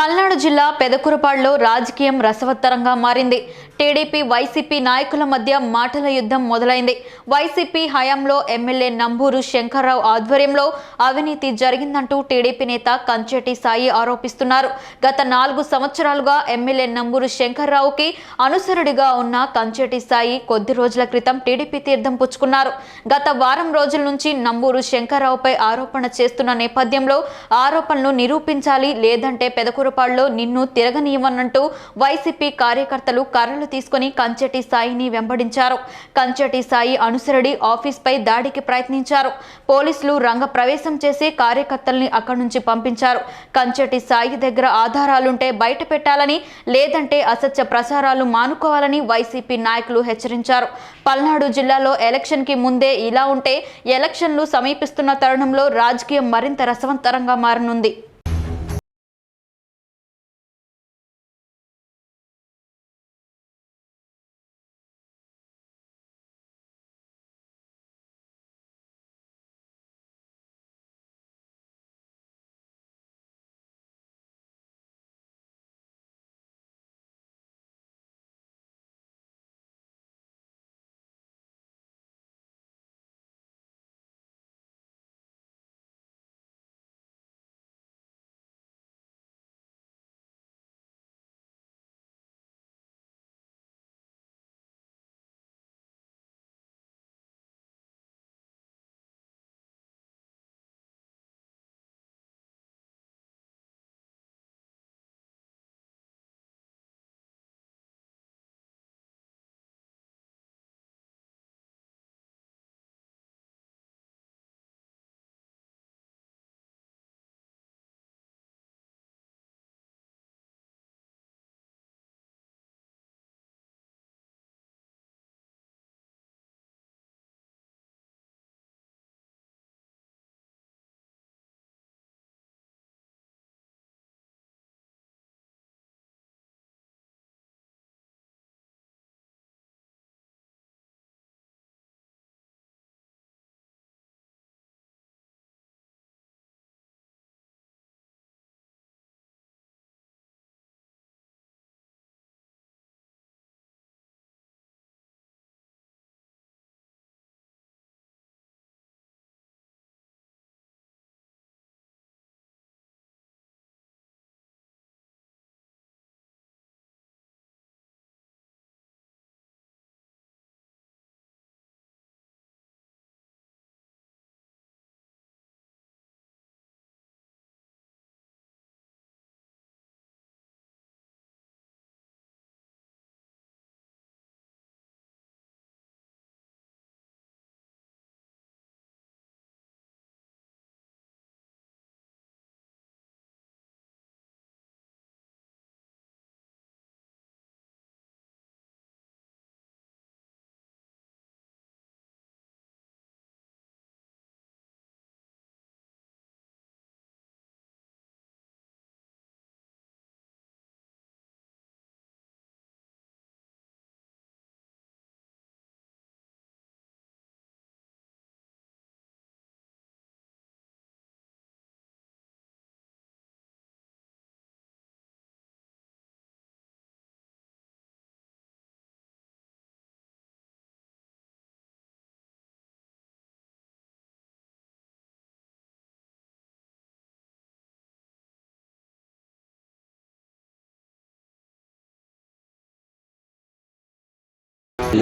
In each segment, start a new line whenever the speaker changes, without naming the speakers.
పల్నాడు జిల్లా పెదకురపాడులో రాజకీయం రసవత్తరంగా మారింది. టీడీపీ వైసీపీ నాయకుల మధ్య మాటల యుద్ధం మొదలైంది. వైసీపీ హయాంలో ఎమ్మెల్యే నంబూరు శంకర్రావు ఆధ్వర్యంలో అవినీతి జరిగిందంటూ టీడీపీ నేత కంచెటి సాయి ఆరోపిస్తున్నారు. గత నాలుగు సంవత్సరాలుగా ఎమ్మెల్యే నంబూరు శంకర్రావుకి అనుసరుడిగా ఉన్న కంచెటి సాయి కొద్ది రోజుల క్రితం టీడీపీ తీర్థం పుచ్చుకున్నారు. గత వారం రోజుల నుంచి నంబూరు శంకర్రావుపై ఆరోపణ చేస్తున్న నేపథ్యంలో ఆరోపణలు నిరూపించాలి లేదంటే పెదకూరపాడులో నిన్ను తిరగనీయమన్నట్టు వైసీపీ కార్యకర్తలు కర్రలు తీసుకుని కంచెటి సాయిని వెంబడించారు. కంచెటి సాయి అనుసరుడి ఆఫీస్పై దాడికి ప్రయత్నించారు. పోలీసులు రంగ ప్రవేశం చేసి కార్యకర్తల్ని అక్కడి నుంచి పంపించారు. కంచెటి సాయి దగ్గర ఆధారాలుంటే బయట పెట్టాలని లేదంటే అసత్య ప్రసారాలు మానుకోవాలని వైసీపీ నాయకులు హెచ్చరించారు. పల్నాడు జిల్లాలో ఎలక్షన్కి ముందే ఇలా ఉంటే ఎలక్షన్లు సమీపిస్తున్న తరుణంలో రాజకీయం మరింత రసవంతరంగా మారనుంది.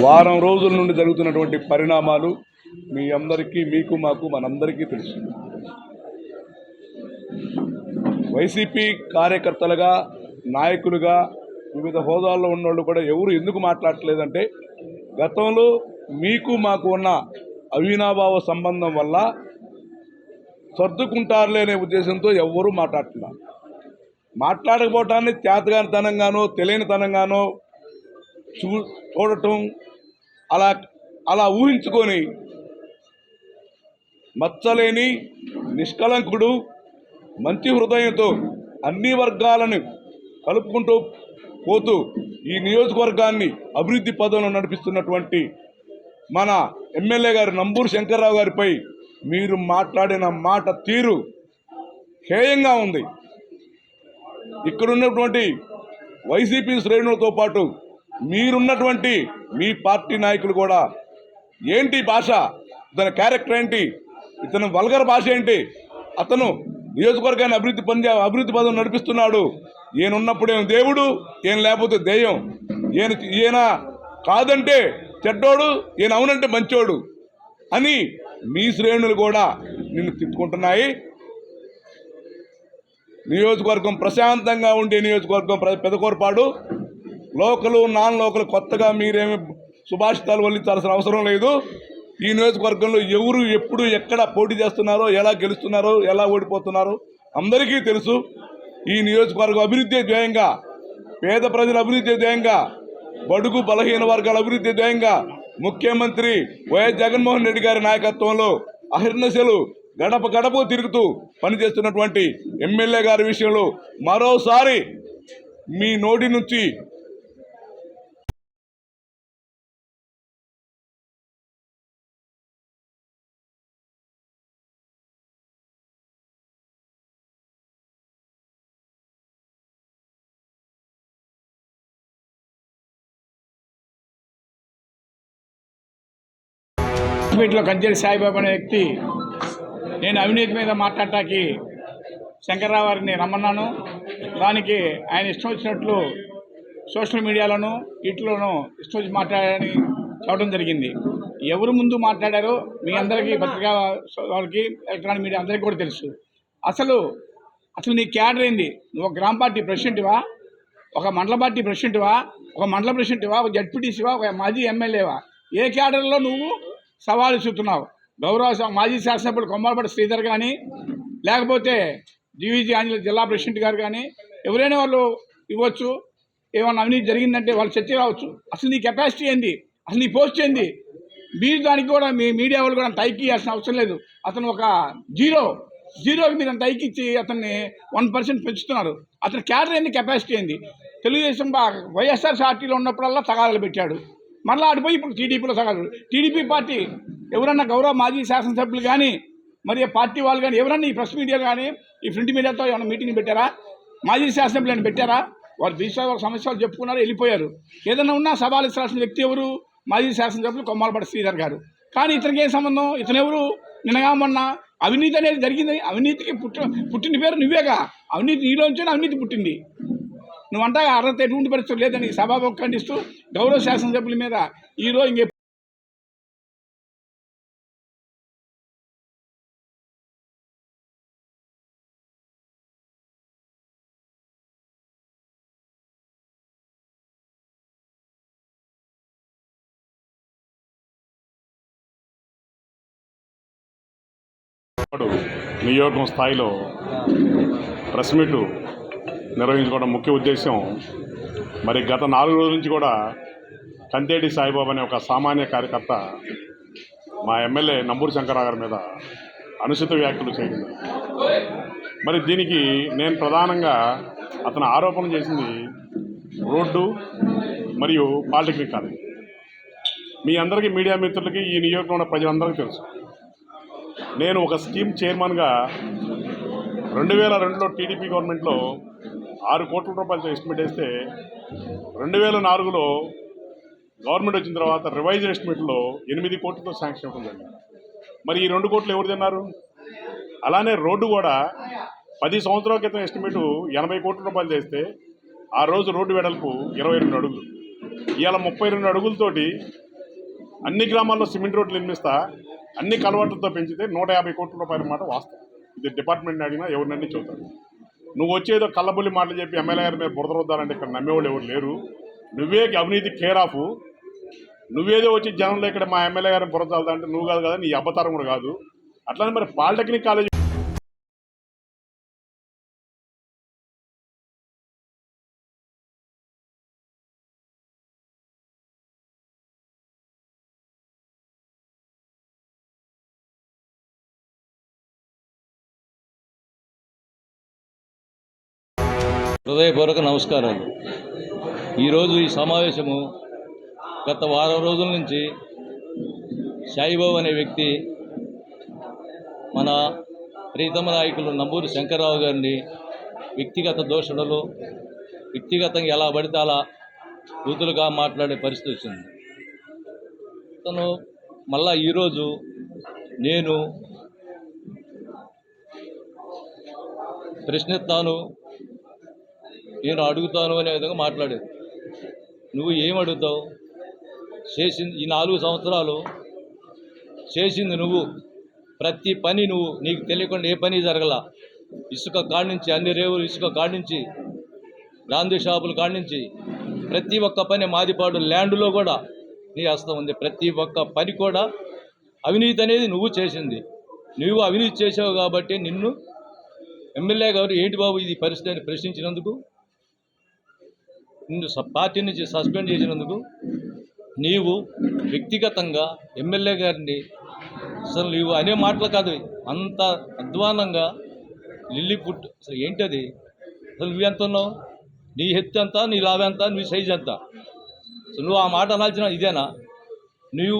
వారం రోజుల నుండి జరుగుతున్నటువంటి పరిణామాలు మీ అందరికీ మీకు మాకు మనందరికీ తెలుసు. వైసీపీ కార్యకర్తలుగా నాయకులుగా వివిధ హోదాల్లో ఉన్నోళ్ళు కూడా ఎవరు ఎందుకు మాట్లాడట్లేదంటే గతంలో మీకు మాకు ఉన్న అవినాభావ సంబంధం వల్ల సర్దుకుంటారులే అనే ఉద్దేశంతో ఎవ్వరూ మాట్లాడుతున్నారు మాట్లాడకపోవటాన్ని చేతగానితనంగానో తెలియనితనంగానో చూ చూడటం అలా అలా ఊహించుకొని మచ్చలేని నిష్కలంకుడు మంచి హృదయంతో అన్ని వర్గాలను కలుపుకుంటూ పోతూ ఈ నియోజకవర్గాన్ని అభివృద్ధి పదంలో నడిపిస్తున్నటువంటి మన ఎమ్మెల్యే గారు నంబూరు శంకర్రావు గారిపై మీరు మాట్లాడిన మాట తీరు హేయంగా ఉంది. ఇక్కడ ఉన్నటువంటి వైసీపీ శ్రేణులతో పాటు మీరున్నటువంటి మీ పార్టీ నాయకులు కూడా ఏంటి భాష? ఇతని క్యారెక్టర్ ఏంటి? ఇతను వల్గర్ భాష ఏంటి? అతను నియోజకవర్గాన్ని అభివృద్ధి పొందే అభివృద్ధి పదం నడిపిస్తున్నాడు. ఈయన ఉన్నప్పుడేం దేవుడు ఈయన లేకపోతే దెయ్యం. ఈయన ఈయన కాదంటే చెడ్డోడు ఈయన అవునంటే మంచోడు అని మీ శ్రేణులు కూడా నిన్ను తిట్టుకుంటున్నాయి. నియోజకవర్గం ప్రశాంతంగా ఉండే నియోజకవర్గం పెద్ద పెదకూరపాడు. లోకలు నాన్ లోకలు కొత్తగా మీరేమి సుభాషితాలు వల్లించాల్సిన అవసరం లేదు. ఈ నియోజకవర్గంలో ఎవరు ఎప్పుడు ఎక్కడ పోటీ చేస్తున్నారో ఎలా గెలుస్తున్నారో ఎలా ఓడిపోతున్నారో అందరికీ తెలుసు. ఈ నియోజకవర్గం అభివృద్ధి ధ్యేయంగా పేద ప్రజల అభివృద్ధి ధ్యేయంగా బడుగు బలహీన వర్గాల అభివృద్ధి ధ్యేయంగా ముఖ్యమంత్రి వైఎస్ జగన్మోహన్ రెడ్డి గారి నాయకత్వంలో అహిర్నశలు గడప గడప తిరుగుతూ పనిచేస్తున్నటువంటి ఎమ్మెల్యే గారి విషయంలో మరోసారి మీ నోటి నుంచి
మీట్లో కంజరి సాయిబాబు అనే వ్యక్తి నేను అవినీతి మీద మాట్లాడటానికి శంకర్రావు గారిని రమ్మన్నాను. దానికి ఆయన ఇష్టం వచ్చినట్లు సోషల్ మీడియాలోను వీటిలోనూ ఇష్టం వచ్చి మాట్లాడాలని చెప్పడం జరిగింది. ఎవరు ముందు మాట్లాడారో మీ అందరికీ పత్రికా వాళ్ళకి ఎలక్ట్రానిక్ మీడియా అందరికీ కూడా తెలుసు. అసలు అసలు నీ క్యాడర్ ఏంది? నువ్వు ఒక గ్రామ పార్టీ ప్రెసిడెంట్వా ఒక మండల పార్టీ ప్రెసిడెంట్వా ఒక మండల ప్రెసిడెంట్వా ఒక జడ్పీటీసీవా ఒక మాజీ ఎమ్మెల్యేవా ఏ క్యాడర్లో నువ్వు సవాలు చూస్తున్నావు గౌరవ మాజీ శాసనసభ్యుడు కొమ్మలపాటి శ్రీధర్ కానీ లేకపోతే జీవీజీ ఆంజనేయ జిల్లా ప్రెసిడెంట్ గారు కానీ ఎవరైనా వాళ్ళు ఇవ్వచ్చు. ఏమన్నా అవినీతి జరిగిందంటే వాళ్ళు చర్చ రావచ్చు. అసలు నీ కెపాసిటీ ఏంది? అసలు నీ పోస్ట్ ఏంది? మీరు దానికి కూడా మీ మీడియా వాళ్ళు కూడా టైక్ ఇవ్వాల్సిన అవసరం లేదు. అతను ఒక జీరో. జీరోకి మీరు టైక్ ఇచ్చి అతన్ని వన్ పర్సెంట్ పెంచుతున్నారు. అతని క్యాడర్ ఏంది? కెపాసిటీ ఏంది? తెలుగుదేశం వైఎస్ఆర్ పార్టీలో ఉన్నప్పుడల్లా తగాదాలు పెట్టాడు. మరలా ఆడిపోయి ఇప్పుడు టీడీపీలో తగాదాలు టీడీపీ పార్టీ ఎవరన్నా గౌరవ మాజీ శాసనసభ్యులు కానీ మరి పార్టీ వాళ్ళు కానీ ఎవరన్నా ఈ ప్రెస్ మీడియా కానీ ఈ ప్రింట్ మీడియాతో ఏమైనా మీటింగ్ పెట్టారా? మాజీ శాసనసభ్యులు ఏమైనా పెట్టారా? వారు బీసీ సమస్యలు చెప్పుకున్నారు వెళ్ళిపోయారు. ఏదైనా ఉన్నా సవాలు ఇస్తాల్సిన వ్యక్తి ఎవరు? మాజీ శాసనసభ్యులు కొమ్మాలపాటి శ్రీధర్ గారు. కానీ ఇతనికి ఏం సంబంధం? ఇతను ఎవరు? నిన్నగా మొన్న అవినీతి అనేది జరిగింది. అవినీతికి పుట్ట పుట్టిన పేరు నువ్వేగా. అవినీతి నీలోంచి అవినీతి పుట్టింది. నువ్వంటా అర్హత ఎటువంటి పరిస్థితులు లేదని సభాభకు ఖండిస్తూ గౌరవ శాసనసభ్యుల మీద ఈరోజు ఇంకే
ఇప్పుడు నియోజకం స్థాయిలో ప్రెస్ మీటు నిర్వహించుకోవడం ముఖ్య ఉద్దేశం మరి గత నాలుగు రోజుల నుంచి కూడా కంతేటి సాయిబాబు అనే ఒక సామాన్య కార్యకర్త మా ఎమ్మెల్యే నంబూరు శంకరరావు గారి మీద అనుచిత వ్యాఖ్యలు చేయడం. మరి దీనికి నేను ప్రధానంగా అతను ఆరోపణ చేసింది రోడ్డు మరియు పాలిటెక్నిక్ కాలేజ్. మీ అందరికీ మీడియా మిత్రులకి ఈ నియోజకంలో ఉన్న ప్రజలందరికీ తెలుసు. నేను ఒక స్కీమ్ చైర్మన్గా రెండు వేల రెండులో టీడీపీ గవర్నమెంట్లో ఆరు కోట్ల రూపాయలతో ఎస్టిమేట్ వేస్తే రెండు వేల నాలుగులో గవర్నమెంట్ వచ్చిన తర్వాత రివైజ్ ఎస్టిమేట్లో ఎనిమిది కోట్లతో శాంక్షన్ ఇవ్వడం మరి ఈ రెండు కోట్లు ఎవరు తిన్నారు? అలానే రోడ్డు కూడా పది సంవత్సరాల క్రితం ఎస్టిమేటు ఎనభై కోట్ల రూపాయలు చేస్తే ఆ రోజు రోడ్డు వెడల్పు ఇరవై రెండు అడుగులు. ఇవాళ ముప్పై రెండు అడుగులతోటి అన్ని గ్రామాల్లో సిమెంట్ రోడ్లు నిర్మిస్తా అన్ని కలవాట్లతో పెంచితే నూట యాభై కోట్ల రూపాయల మాట వాస్తవం. ఇది డిపార్ట్మెంట్ అడిగినా ఎవరినన్నీ చూస్తారు నువ్వు వచ్చేదో కళ్ళబుల్లి మాటలు చెప్పి ఎమ్మెల్యే గారి మీద బురదరొద్దాలంటే ఇక్కడ నమ్మేవాళ్ళు ఎవరు లేరు. నువ్వే అవినీతి కేర్ ఆఫ్. నువ్వేదో వచ్చి జనంలో ఇక్కడ మా ఎమ్మెల్యే గారిని బురద అంటే నువ్వు కాదు కదా నీ అబ్బతరం కూడా కాదు. అట్లానే మరి పాలిటెక్నిక్ కాలేజ్
హృదయపూర్వక నమస్కారాలు. ఈరోజు ఈ సమావేశము గత వారం రోజుల నుంచి సాయిబాబు అనే వ్యక్తి మన ప్రీతమ నాయకులు నంబూరి శంకర్రావు గారిని వ్యక్తిగత దోషణలు వ్యక్తిగతంగా ఎలా పడితే అలా కూతులుగా మాట్లాడే పరిస్థితి వచ్చింది. అతను మళ్ళా ఈరోజు నేను ప్రశ్నిస్తాను నేను అడుగుతాను అనే విధంగా మాట్లాడేది నువ్వు ఏం అడుగుతావు? చేసింది ఈ నాలుగు సంవత్సరాలు చేసింది నువ్వు. ప్రతి పని నువ్వు నీకు తెలియకుండా ఏ పని జరగల. ఇసుక కాడి నుంచి అన్ని రేవులు ఇసుక కాడి నుంచి గాంధీ షాపుల కాడి నుంచి ప్రతి ఒక్క పని మాదిపాడు ల్యాండ్లో కూడా నీ హస్తం ఉంది. ప్రతి ఒక్క పని కూడా అవినీతి అనేది నువ్వు చేసింది. నువ్వు అవినీతి చేసావు కాబట్టి నిన్ను ఎమ్మెల్యే గారు ఏంటి బాబు ఇది పరిస్థితి అని ప్రశ్నించినందుకు నిన్ను స- పార్టీ నుంచి సస్పెండ్ చేసినందుకు నీవు వ్యక్తిగతంగా ఎమ్మెల్యే గారిని అసలు నీవు అనే మాటలు కాదు అంత అధ్వానంగా లిల్లీ పుట్ అసలు ఏంటది? అసలు నువ్వెంత ఉన్నావు? నీ ఎత్తు ఎంత? నీ లాభం ఎంత? నీ సైజ్ ఎంత? అసలు నువ్వు ఆ మాట అనాల్సిన ఇదేనా? నువ్వు